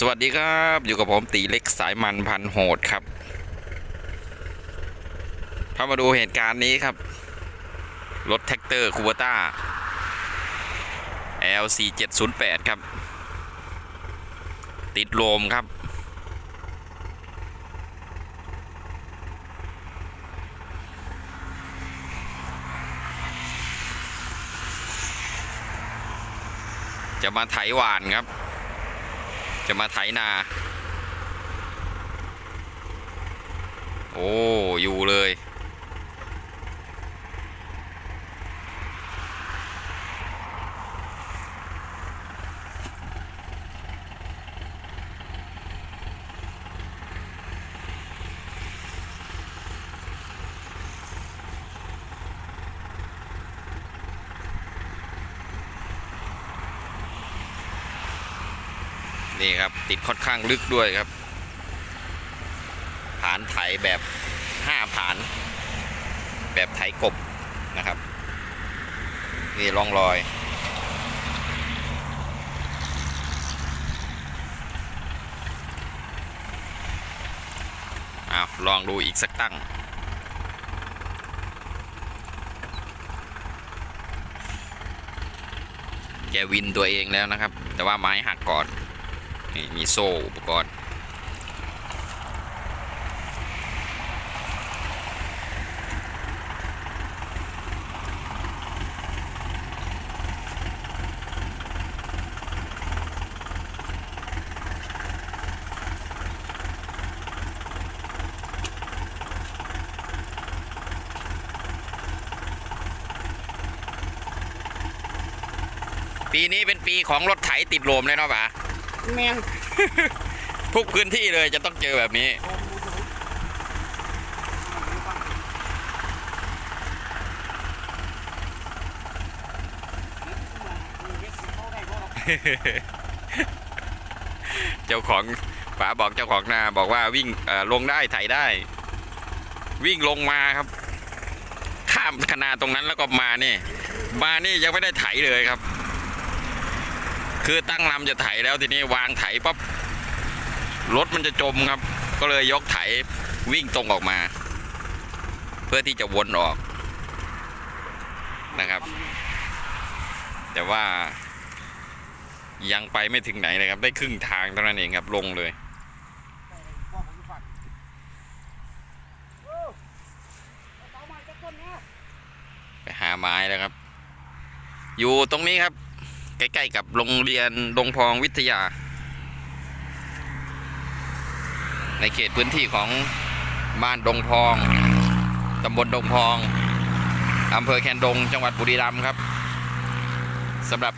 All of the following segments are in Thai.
สวัสดีครับ อยู่กับผมตีเล็กสายมันพันโหดครับพามาดูเหตุการณ์นี้ครับ รถแท็กเตอร์คูเบต้า LC 708 ครับ ติดโลมครับ จะมาไถหวานครับ จะมาไถนา โอ้ อยู่เลย นี่ครับ ติดค่อนข้างลึกด้วยครับ ผานไถแบบห้าผาน แบบไถกบนะครับ นี่ร่องรอยเอาลองดูอีกสักตั้ง แกวินตัวเองแล้วนะครับ แต่ว่าไม้หักก่อน นี่มีโซ่อุปกรณ์ ปีนี้เป็นปีของรถไถติดลมเลยเนาะป๋า แมนทุกพื้นที่เลยจะต้องเจอแบบนี้ เจ้าของป๋าบอกเจ้าของนาบอกว่าวิ่งเอ่อลงได้ไถได้ วิ่งลงมาครับ ข้ามคณาตรงนั้นแล้วก็มานี่ มานี่ยังไม่ได้ไถเลยครับ คือตั้งลำจะไถแล้วทีนี้วางไถปั๊บรถมันจะจมครับ ก็เลยยกไถวิ่งตรงออกมา เพื่อที่จะวนออกนะครับ แต่ว่ายังไปไม่ถึงไหนเลยครับ ได้ครึ่งทางเท่านั้นเองครับลงเลยไปหาไม้แล้วครับ อยู่ตรงนี้ครับ ใกล้ๆกับโรงเรียนดงพองวิทยา ในเขตพื้นที่ของบ้านดงพองตำบลดงพองอำเภอแคนดง จังหวัดบุรีรัมย์ครับสำหรับ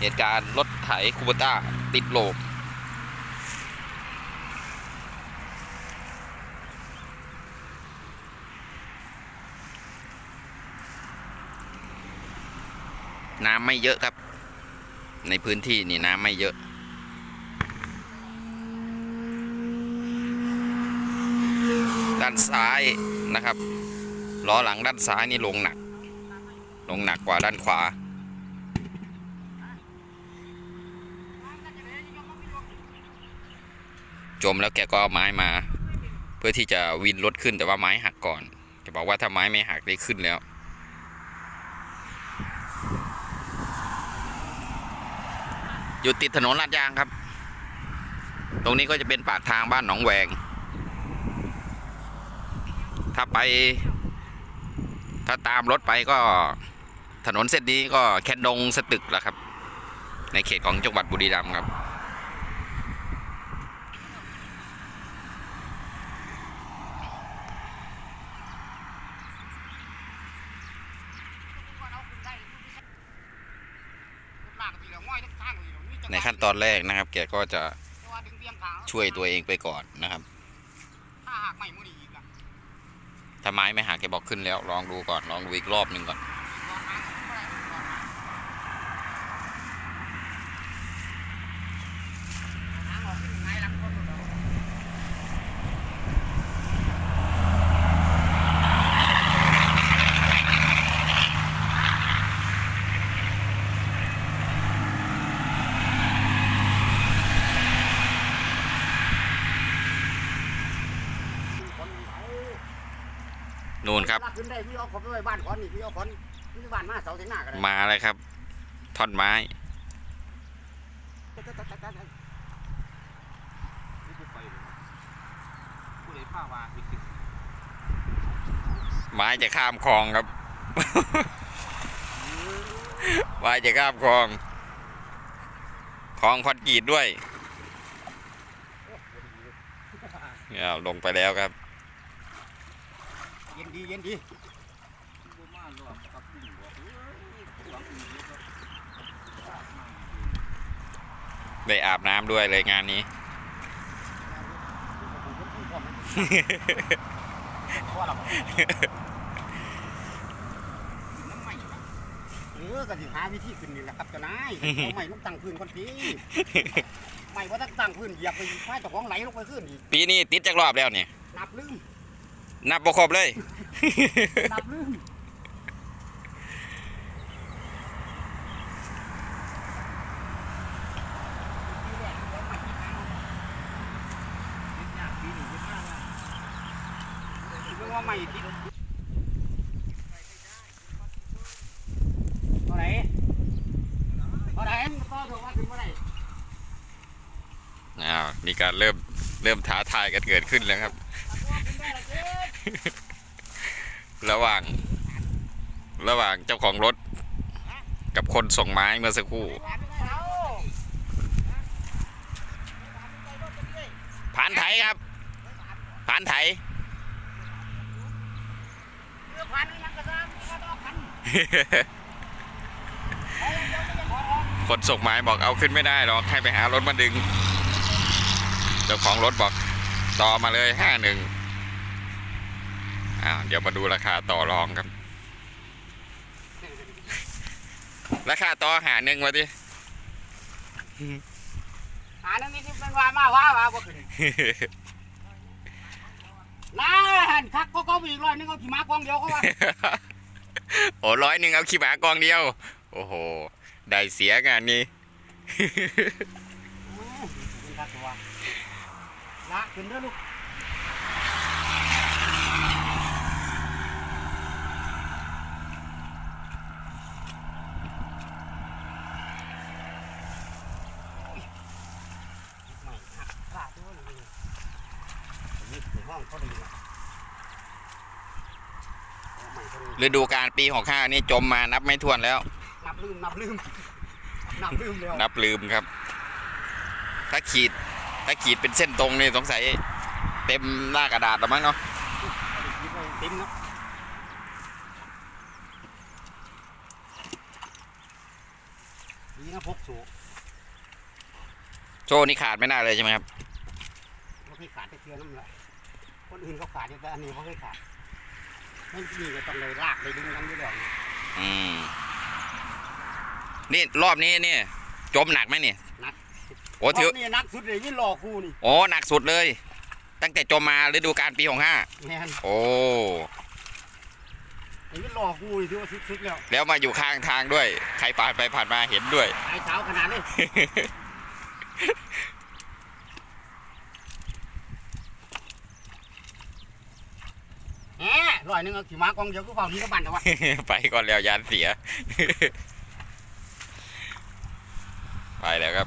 เหตุการณ์รถไถคูบต้าติดโลมน้ำไม่เยอะครับ ในพื้นที่นี่น้ำไม่เยอะ ด้านซ้ายนะครับล้อหลังด้านซ้ายนี่ลงหนัก ลงหนักกว่าด้านขวา จมแล้วแกก็เอาไม้มา เพื่อที่จะวินรถขึ้นแต่ว่าไม้หักก่อน จะบอกว่าถ้าไม้ไม่หักได้ขึ้นแล้ว อยู่ติดถนนลาดยางครับ ตรงนี้ก็จะเป็นปากทางบ้านหนองแวง ถ้าไป ถ้าตามรถไปก็ถนนเส้นนี้ก็แคนดงสตึกแล้วครับ ในเขตของจังหวัดบุรีรัมย์ครับ ในขั้นตอนแรกนะครับ แกก็จะช่วยตัวเองไปก่อนนะครับถ้าหากไม่มุดีอีกอะถ้าไม้ไม่หักแกบอกขึ้นแล้ว ลองดูก่อน ลองดูอีกรอบหนึ่งก่อน ทางออกที่หนึ่งไม้หลังคนเดียว น นู่นครับ ลากขึ้นได้พี่เอาขอนไปไว้บ้านก่อนนี่พี่เอาขอนพี่บ้านมาเสาเสียงหน้ากันเลยมาเลยครับท่อนไม้ไม้จะข้ามคลองครับไม้จะข้ามคลองคลองคอนกรีตด้วยเนี่ยลงไปแล้วครับ เย็นดีเย็นดีได้อาบน้ำด้วยเลยงานนี้เออก็สิหาวิธีขึ้นนี่แหละครับเจ้านายเอาใหม่ลงตั้งพื้นคนพี่ใหม่ว่าตั้งตั้งพื้นเหยียบไปไฟตะของไหลลงไปขึ้นอีกปีนี้ติดจักรอบแล้วเนี่ยนับลืม นับบ่ครบเลย นับลืมว่าใหม่ติดเท่าไหร่เท่าไหร่มันก็ถูกว่าถึงเท่าไหร่อ้าวมีการเริ่มเริ่มท้าทายกันเกิดขึ้นแล้วครับ ระหว่าง ระหว่างเจ้าของรถ กับคนส่งไม้เมื่อสักครู่ผ่านไถครับผ่านไถคนส่งไม้บอกเอาขึ้นไม่ได้หรอกให้ไปหารถมาดึงเจ้าของรถบอกต่อมาเลยห้าหนึ่ง อ้าวเดี๋ยวมาดูราคาต่อรองครับ ราคาต่อหาหนึ่งมาดิหานั่นนี่ที่เป็นว่ามาว่าว่าบ่ขึ้นน่าหันคักก็ก็อีกร้อยนึงเอาขี่ม้ากองเดียวเขาว่าโอ้ร้อยหนึ่งเอาขี้หมากองเดียว โอ้โห ได้เสียงานนี้เป็นคักตัวละขึ้นเด้อลูกไม่หักพลาดด้วยนี่นี่ในห้องเขาดีนะเอาใหม่เขาดี ฤดูการปีหกห้านี่จมมานับไม่ถ้วนแล้ว นับลืมนับลืมนับลืมแล้วนับลืมครับ ถ้าขีด ถ้าขีดเป็นเส้นตรงนี่สงสัยเต็มหน้ากระดาษแล้วมั้งเนาะเต็มเนาะนี่นะพกสูโซ่นี่ขาดไม่น่าเลยใช่ไหมครับไม่เคยขาดไปเทือน้ำละคนอื่นเขาขาดอยู่แต่อันนี้เขาเคยขาด ไม่มีก็ต้องเลยลากเลยดึงกันอยู่แล้วอืมนี่รอบนี้เนี่ยจมหนักไหมเนี่ยโอ้ถือนี่นักสุดเลยนี่หลอกกูนี่โอ้หนักสุดเลย ตั้งแต่จมมาฤดูการปีหกห้าแม่นโอ้ไอ้นี่หลอกกูนี่ถือว่าสุดๆแล้วแล้วมาอยู่ข้างทางด้วย ใครผ่านไปผ่านมาเห็นด้วยไอ้สาวขนาดนี้ แหมร้อยหนึงเอาขี่ม้ากองเดียวก็เฝ้านี้ก็บันแต่ว่า ไปก่อนแล้วยานเสีย ไปแล้วครับ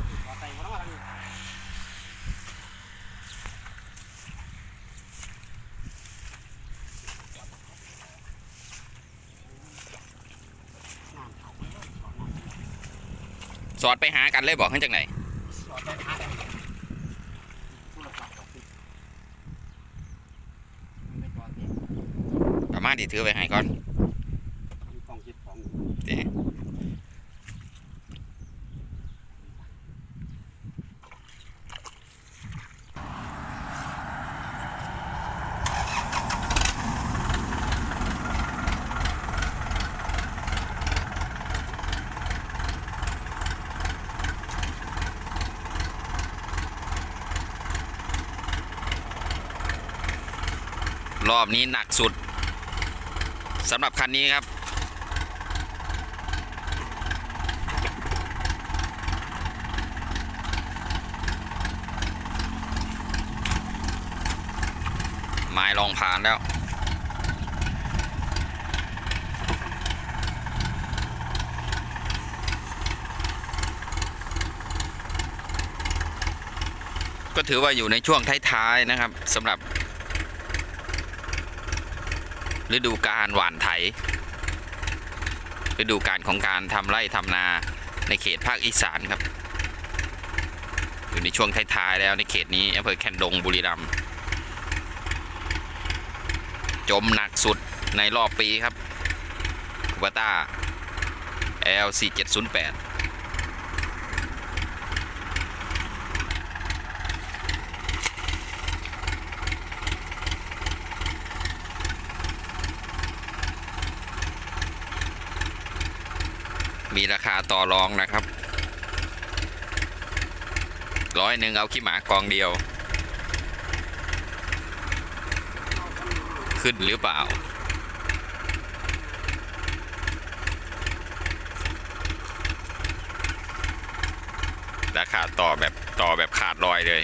สอดไปหากันเลยบอกให้จากไหน สอนได้หาได้โทรศัพท์ออกสิมันไม่จอดเอง ประมาณที่ถือไปให้ก่อนมีกล่องเก็บของอยู่เดี๋ยวรอบนี้หนักสุด สำหรับคันนี้ครับ ไม้ลองผ่านแล้วก็ถือว่าอยู่ในช่วงท้ายๆนะครับสำหรับ ฤดูการหว่านไถ ฤดูการของการทำไร่ทำนาในเขตภาคอีสานครับ อยู่ในช่วงท้ายๆแล้วในเขตนี้อำเภอแคนดงบุรีรัมย์จมหนักสุดในรอบปีครับคูบาต้า L4708 มีราคาต่อรองนะครับร้อยหนึ่งเอาขี้หมากองเดียว ขึ้นหรือเปล่า ราคาต่อแบบต่อแบบขาดลอยเลย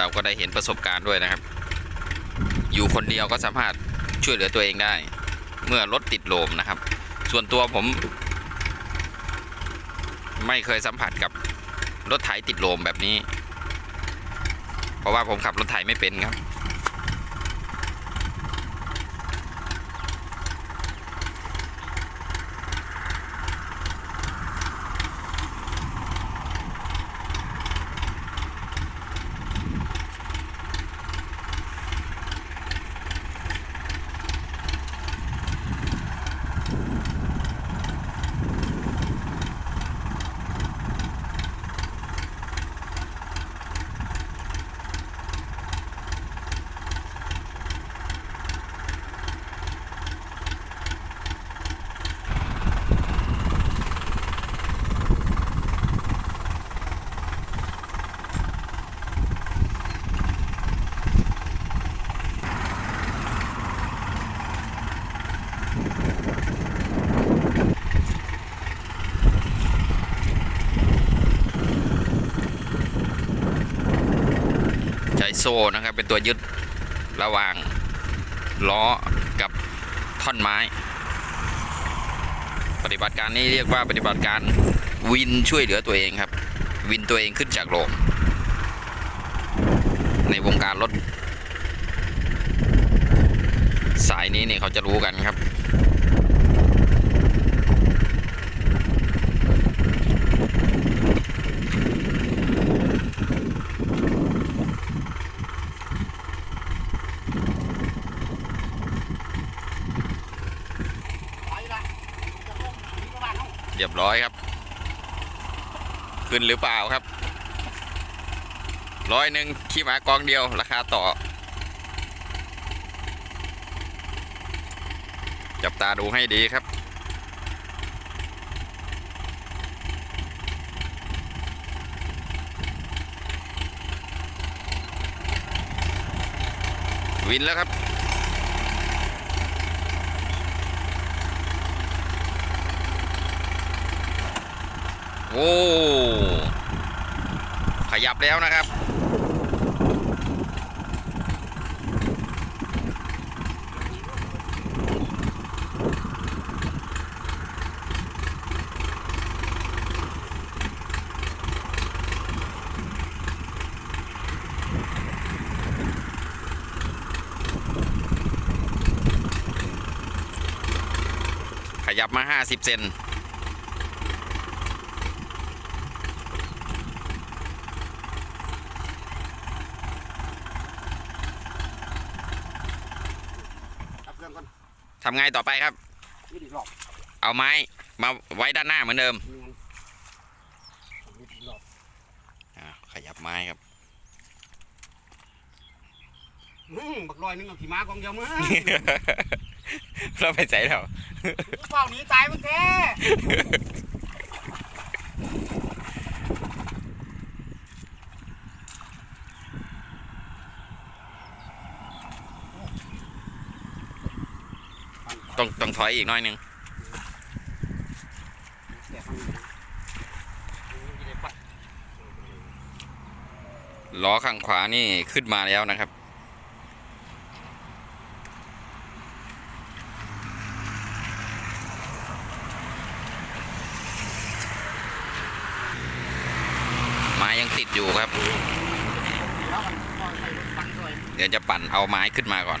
เราก็ได้เห็นประสบการณ์ด้วยนะครับ อยู่คนเดียวก็สามารถช่วยเหลือตัวเองได้ เมื่อรถติดโลมนะครับ ส่วนตัวผม ไม่เคยสัมผัสกับรถไถติดโลมแบบนี้ เพราะว่าผมขับรถไถไม่เป็นครับ โซ่นะครับ เป็นตัวยึดระหว่างล้อกับท่อนไม้ ปฏิบัติการนี้เรียกว่าปฏิบัติการวินช่วยเหลือตัวเองครับ วินตัวเองขึ้นจากโลงในวงการรถ สายนี้เนี่ยเขาจะรู้กันครับ ไปละจะลงถึงบ้าน เรียบร้อยครับ ขึ้นหรือเปล่าครับร้อยหนึ่งขี้หมากองเดียวราคาต่อ จับตาดูให้ดีครับ วินแล้วครับ โอ้ขยับแล้วนะครับ ขยับมา 50 เซน ดับเครื่องก่อน ทำไงต่อไปครับนี่ดีรอบเอาไม้มาไว้ด้านหน้าเหมือนเดิมนี่งั้นนี่ดีรอบอ่าขยับไม้ครับอืมบักลอยนึงเอาขี่ม้ากองเดียวมึงเราไปใส่แล้วเฝ้าหนีตายมึงแท้ ต้องต้องถอยอีกน้อยหนึงเสียฟังล้อข้างขวานี่ขึ้นมาแล้วนะครับไม้ยังติดอยู่ครับ เดี๋ยวจะปั่นเอาไม้ขึ้นมาก่อน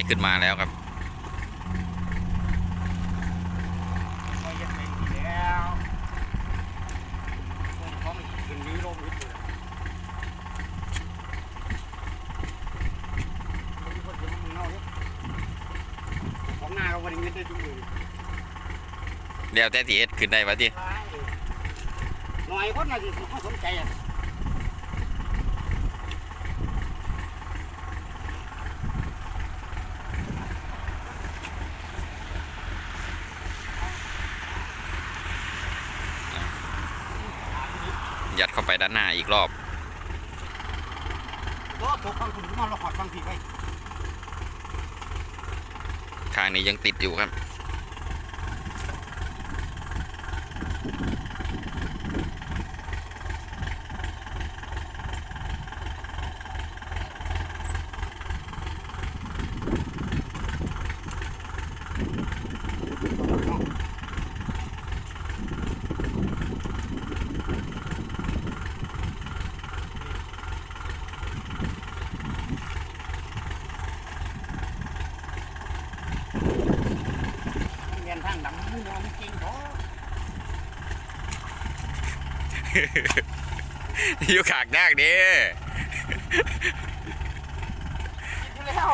าวันนี้ได้ทุกมือเดี๋ยวแต่ที่เอสขึ้นได้ปะที่หน่อยคนน่ะสิเขาสนใจอะ ยัดเข้าไปด้าน หน้าอีกรอบก็ตกฟังคุณมาเราขอดฟังผิดไปข้างนี้ยังติดอยู่ครับ เรียนทางดำมือน้องจริงเขา อยู่ขากยากดิคิดอยู่แล้ว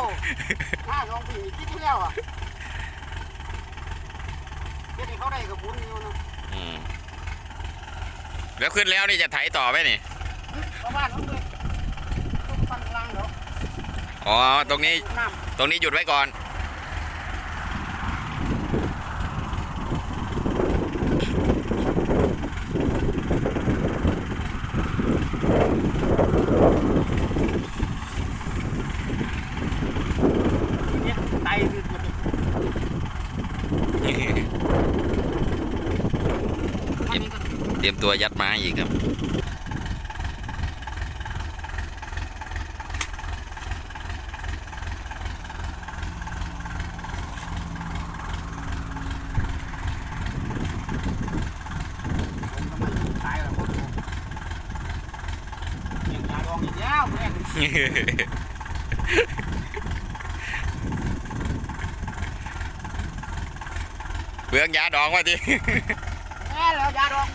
หน้าน้องพี่คิดอยู่แล้วอะเดี๋ยวนี้เขาได้กับบุญอยู่นะอืมแล้วขึ้นแล้วนี่จะไถต่อไหมนี่ประมาณนั้นเลยต้องฟันล่างเดี๋ยวอ๋อตรงนี้น้ตรงนี้หยุดไว้ก่อนำเนี่ยไตคือมันมันก็ เตรียมตัวยัดไม้อีกครับทำไมตายล่ะพวกกูยังยาดองอีกแล้วแม่งเบืองยาดองว่าดิแม่แล้วยาดอง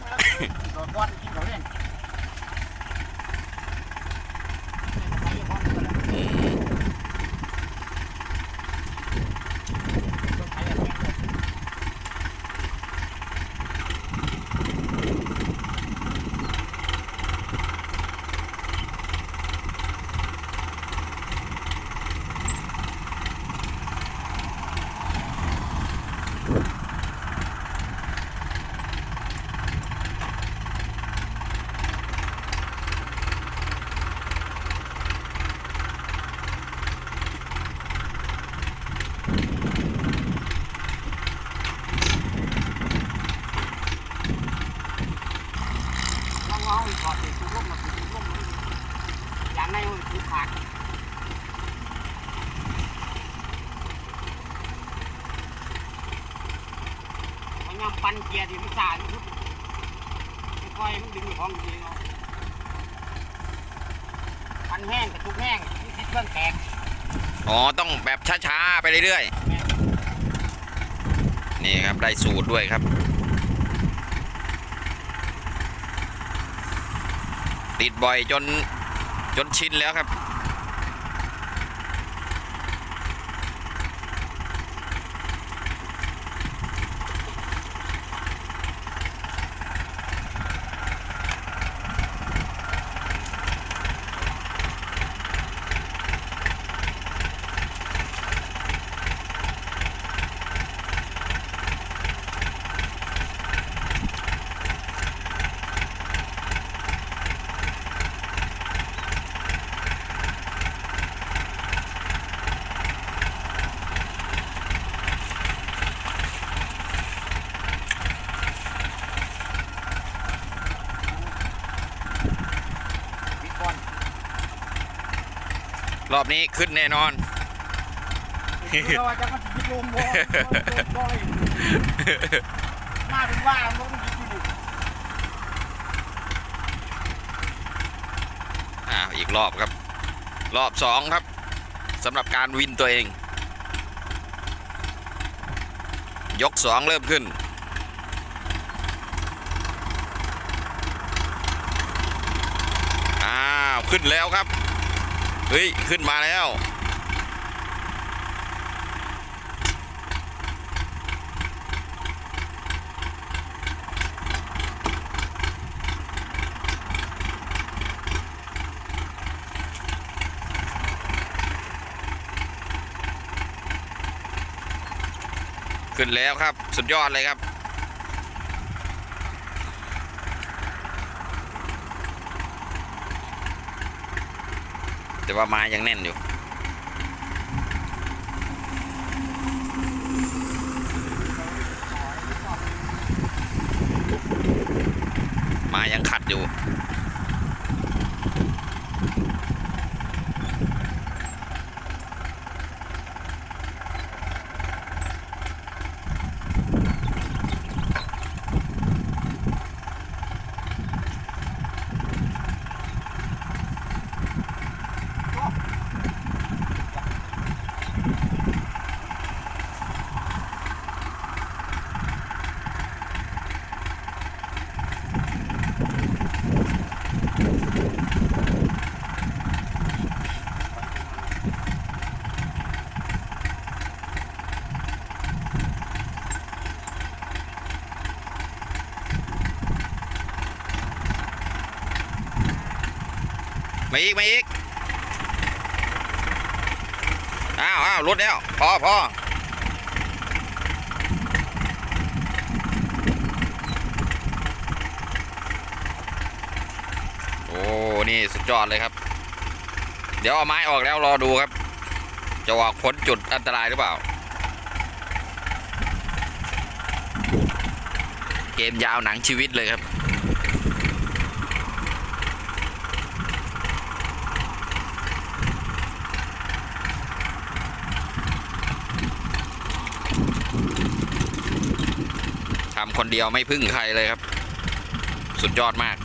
ในมันเป็ขาดพยายามปั่นเกียร์ที่มันสานทุกค่อยมันดึงห้องดีเนาะปั่นแห้งกระทุกแห้งที่ติดเครื่องแตกอ๋อต้องแบบช้าๆ ไปเรื่อยๆ นี่ครับ ได้สูตรด้วยครับ ติดบ่อยจน จนชินแล้วครับ นี้ขึ้นแน่นอน เราจะมาจิตลมบ่บ่อยมาเป็นว่ามันก็ยิงอยู่อ่าอีกรอบครับ รอบสองครับสำหรับการวินตัวเอง ยกสองเริ่มขึ้นอ้าวขึ้นแล้วครับ เฮ้ย ขึ้นมาแล้ว ขึ้นแล้วครับ สุดยอดเลยครับ แต่ว่าไม้ยังแน่นอยู่ไม้ยังขัดอยู่ มาอีกมาอีกอ้าวอ้าวรุดแล้วพอพอโอ้นี่สุดยอดเลยครับ เดี๋ยวเอาไม้ออกแล้วรอดูครับ จะออกพ้นจุดอันตรายหรือเปล่า เกมยาวหนังชีวิตเลยครับ ทำคนเดียวไม่พึ่งใครเลยครับ สุดยอดมาก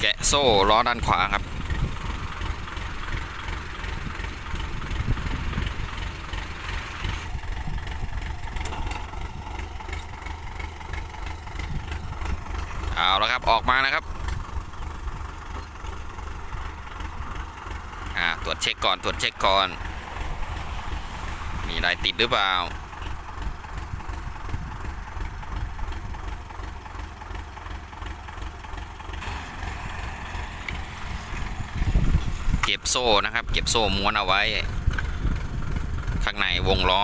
แกะโซ่ล้อด้านขวาครับเอาแล้วครับ ออกมานะครับ อ่า ตรวจเช็คก่อน ตรวจเช็คก่อน ติดหรือเปล่า เก็บโซ่นะครับ เก็บโซ่ม้วนเอาไว้ ข้างในวงล้อ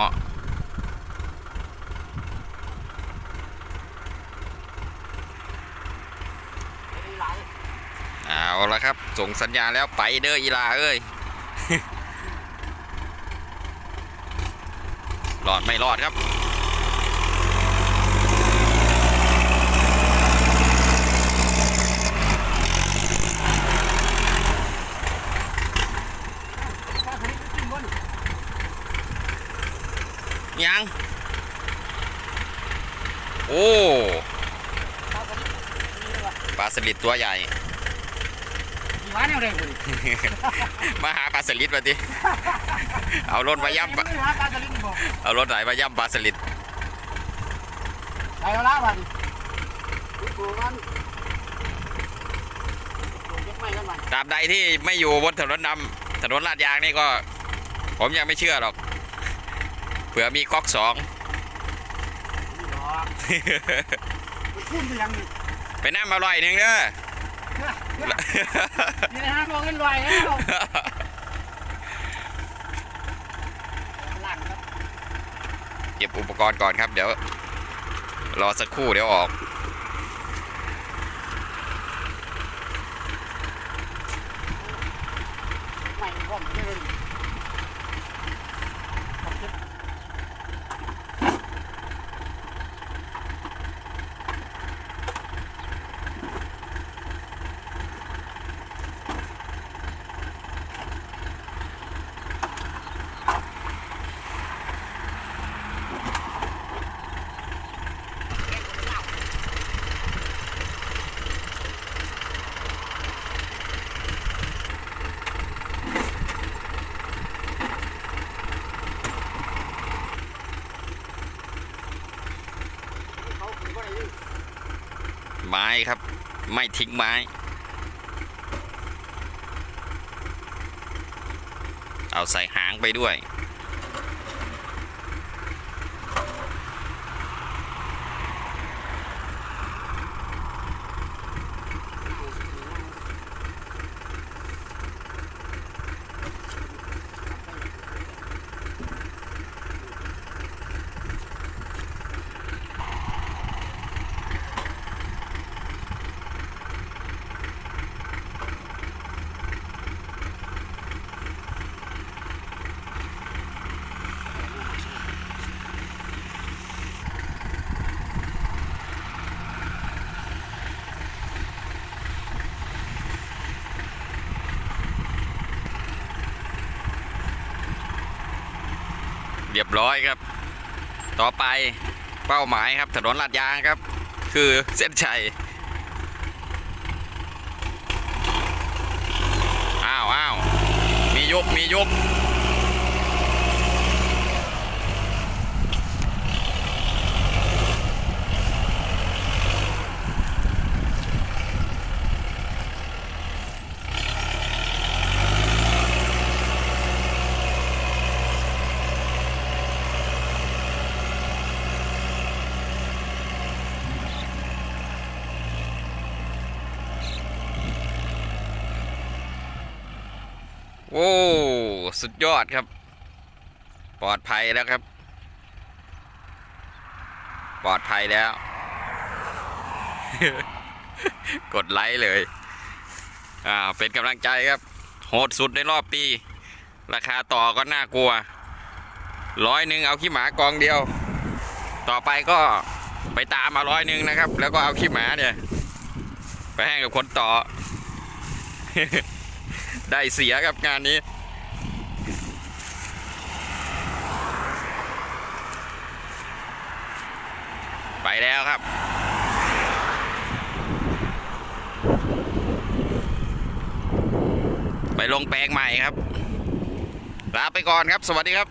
เอาละครับ ส่งสัญญาณแล้วไปเด้ออีลาเอ้ย รอดไม่รอดครับถ้าคนนี้ขึ้นบนยัง โอ้ปลาสลิดนี่เลยว่ะปลาสลิดตัวใหญ่มีหวานแนวใดบ่นี่มาหาปลาสลิดมาดิ เอารถมาย่ำปลาไม่หาปลาสลิดบ่เอารถไหนมาย่ำปลาสลิดไปเอาละบัดนี้ปลูกมันปลูกเก็บไม้กันบัดตราบใดที่ไม่อยู่บนถนนนำถนนลาดยางนี่ก็ ผมยังไม่เชื่อหรอกเผื่อมีก๊อกสองนี่ดอกมันคุ้นไปยังนี่ไปน้ำอร่อยหนึ่งเด้อนี่นะฮะมองเงินลอยแล้วหลังครับ เก็บอุ ปกรณ์ก่อนครับ เดี๋ยว รอสักครู่เดี๋ยวออก ใหม่พร้อมเลย เขาคือว่าอะไร ไม้ครับ ไม่ทิ้งไม้ เอาใส่หางไปด้วย ยบร้อยครับ ต่อไปเป้าหมายครับ ถนนลาดยางครับ คือเส้นชัยอ้าวอ้าวมียุบมียุบ โอ้สุดยอดครับ ปลอดภัยแล้วครับ ปลอดภัยแล้ว กดไลค์เลย อ่า เป็นกำลังใจครับ โหดสุดในรอบปี ราคาต่อก็น่ากลัว ร้อยหนึ่งเอาขี้หมากองเดียว ต่อไปก็ไปตามมาร้อยหนึ่งนะครับ แล้วก็เอาขี้หมาเนี่ย ไปให้งกับคนต่อ ได้เสียกับงานนี้ ไปแล้วครับ ไปลงแปลงใหม่ครับ ลาไปก่อนครับ สวัสดีครับ